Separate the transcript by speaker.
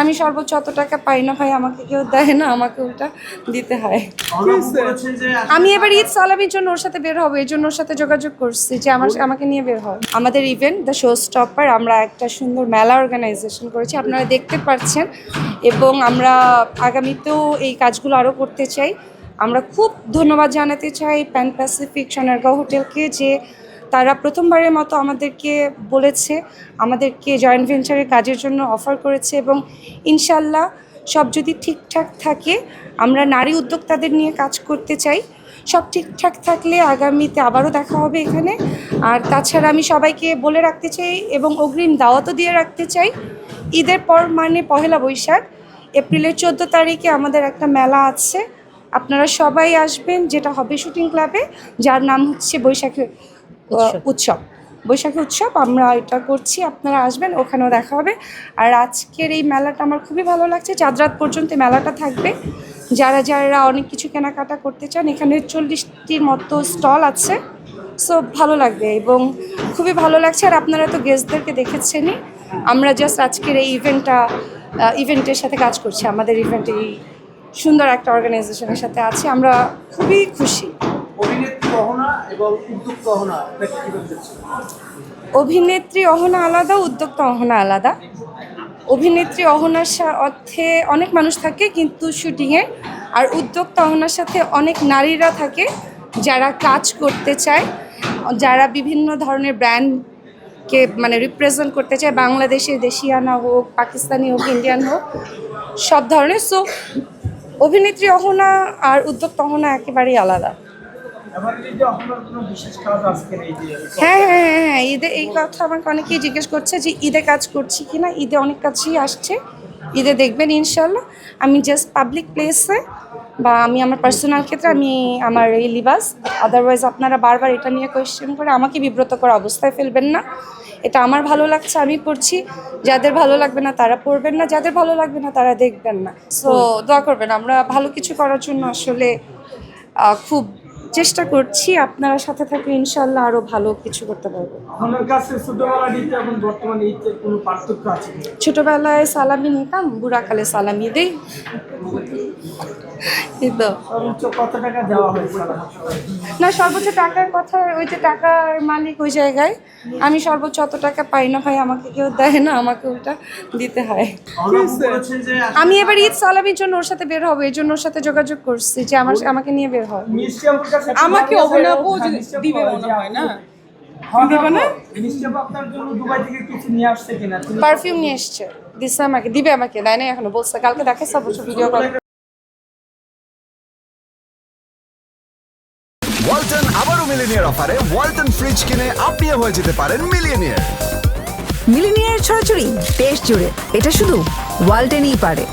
Speaker 1: আমি সর্বোচ্চ অত টাকা পাই না ভাই, আমাকে কেউ দেয় না, আমাকে ওটা দিতে হয়। আমি এবার ঈদ সালামির জন্য ওর সাথে বের হব, এই জন্য ওর সাথে যোগাযোগ করছি যে আমার আমাকে নিয়ে বের হয়। আমাদের ইভেন্ট দ্য শো স্টপার আমরা একটা সুন্দর মেলা অর্গানাইজেশন করেছি, আপনারা দেখতে পাচ্ছেন। এবং আমরা আগামীতেও এই কাজগুলো আরও করতে চাই। আমরা খুব ধন্যবাদ জানাতে চাই প্যান প্যাসিফিক সোনারগাঁও হোটেলকে যে তারা প্রথমবারের মতো আমাদেরকে বলেছে, আমাদেরকে জয়েন্ট ভেঞ্চারের কাজের জন্য অফার করেছে এবং ইনশাল্লাহ সব যদি ঠিকঠাক থাকে, আমরা নারী উদ্যোক্তাদের নিয়ে কাজ করতে চাই। সব ঠিকঠাক থাকলে আগামীতে আবারও দেখা হবে এখানে। আর তাছাড়া আমি সবাইকে বলে রাখতে চাই এবং অগ্রিম দাওয়াতও দিয়ে রাখতে চাই। ঈদের পর মানে পহেলা বৈশাখ, এপ্রিলের চোদ্দ তারিখে আমাদের একটা মেলা আছে। আপনারা সবাই আসবেন, যেটা হবে শুটিং ক্লাবে যার নাম হচ্ছে বৈশাখী উৎসব। বৈশাখী উৎসব আমরা এটা করছি আপনারা আসবেন ওখানেও দেখা হবে। আর আজকের এই মেলাটা আমার খুবই ভালো লাগছে চাঁদ রাত পর্যন্ত মেলাটা থাকবে। যারা যারা অনেক কিছু কেনাকাটা করতে চান এখানে চল্লিশটির মতো স্টল আছে। সো ভালো লাগবে এবং খুবই ভালো লাগছে। আর আপনারা তো গেস্টদেরকে দেখেছেনই আমরা জাস্ট আজকের এই ইভেন্টটা ইভেন্টের সাথে কাজ করছি। আমাদের ইভেন্ট এই সুন্দর একটা অর্গানাইজেশনের সাথে আছি। আমরা খুবই খুশি।
Speaker 2: অভিনেত্রী অহনা এবং উদ্যোক্তা অহনা
Speaker 1: অভিনেত্রী অহনা আলাদা, উদ্যোক্তা অহনা আলাদা। অভিনেত্রী অহনার অর্থে অনেক মানুষ থাকে কিন্তু শুটিংয়ে, আর উদ্যোক্তা অহনার সাথে অনেক নারীরা থাকে যারা কাজ করতে চায়, যারা বিভিন্ন ধরনের ব্র্যান্ডকে মানে রিপ্রেজেন্ট করতে চায় বাংলাদেশের দেশিয়ানা হোক, পাকিস্তানি হোক, ইন্ডিয়ান হোক, সব ধরনের। সো অভিনেত্রী অহনা আর উদ্যোক্তা অহনা একেবারেই আলাদা। হ্যাঁ হ্যাঁ হ্যাঁ হ্যাঁ ঈদে এই কথা আমাকে অনেকেই জিজ্ঞেস করছে যে ঈদে কাজ করছি কি না? ঈদে অনেক কাজই আসছে। ঈদে দেখবেন ইনশাল্লাহ আমি জাস্ট পাবলিক প্লেসে বা আমি আমার পার্সোনাল ক্ষেত্রে আমি আমার এই লিবাস আদারওয়াইজ আপনারা বারবার এটা নিয়ে কোয়েশ্চেন করে আমাকে বিব্রত করা অবস্থায় ফেলবেন না। এটা আমার ভালো লাগছে আমি পড়ছি। যাদের ভালো লাগবে না তারা পড়বেন না যাদের ভালো লাগবে না তারা দেখবেন না। সো দোয়া করবেন আমরা ভালো কিছু করার জন্য আসলে খুব চেষ্টা করছি আপনারা সাথে থাকলে ইনশাল্লাহ আরও ভালো কিছু করতে পারব।
Speaker 2: অহনার কাছে ছোটবেলা দিতে এবং বর্তমানে কোনো পার্থক্য আছে
Speaker 1: ছোটবেলায় সালামি নিতাম বুড়াকালে সালামি দেই। না সর্বোচ্চ টাকার কথা ওই যে টাকার মালিক ওই জায়গায়। আমি সর্বোচ্চ অত টাকা পাই না ভাই আমাকে কেউ দেয় না আমাকে ওটা দিতে হয়। আমি এবার ঈদ সালামির জন্য ওর সাথে বের হব এই জন্য ওর সাথে যোগাযোগ করছি যে আমার আমাকে নিয়ে বের হয়
Speaker 3: আমাকে আপু
Speaker 2: হ্যাঁ,
Speaker 3: দিবে মনে হয় না?
Speaker 2: হ্যাঁ,
Speaker 3: দিবে না?
Speaker 2: আপু, মিষ্টি আপু আপনার জন্য দুবাই থেকে কিছু নিয়ে আসছে কিনা? তিনি
Speaker 1: পারফিউম নিয়ে এসছে। দিচ্ছে আমাকে দিবে আমাকে দেয় না এখনও বলছে। কালকে দেখাচ্ছে অবশ্য ভিডিও কল
Speaker 4: ওয়ালটন আবারও মিলিনিয়ার অফারে ওয়ালটন ফ্রিজ কিনে আপনিও হয়ে যেতে পারেন মিলিয়নিয়ার
Speaker 5: মিলিনিয়ার ছড়াছড়ি দেশ জুড়ে। এটা শুধু ওয়ালটেনই পারে।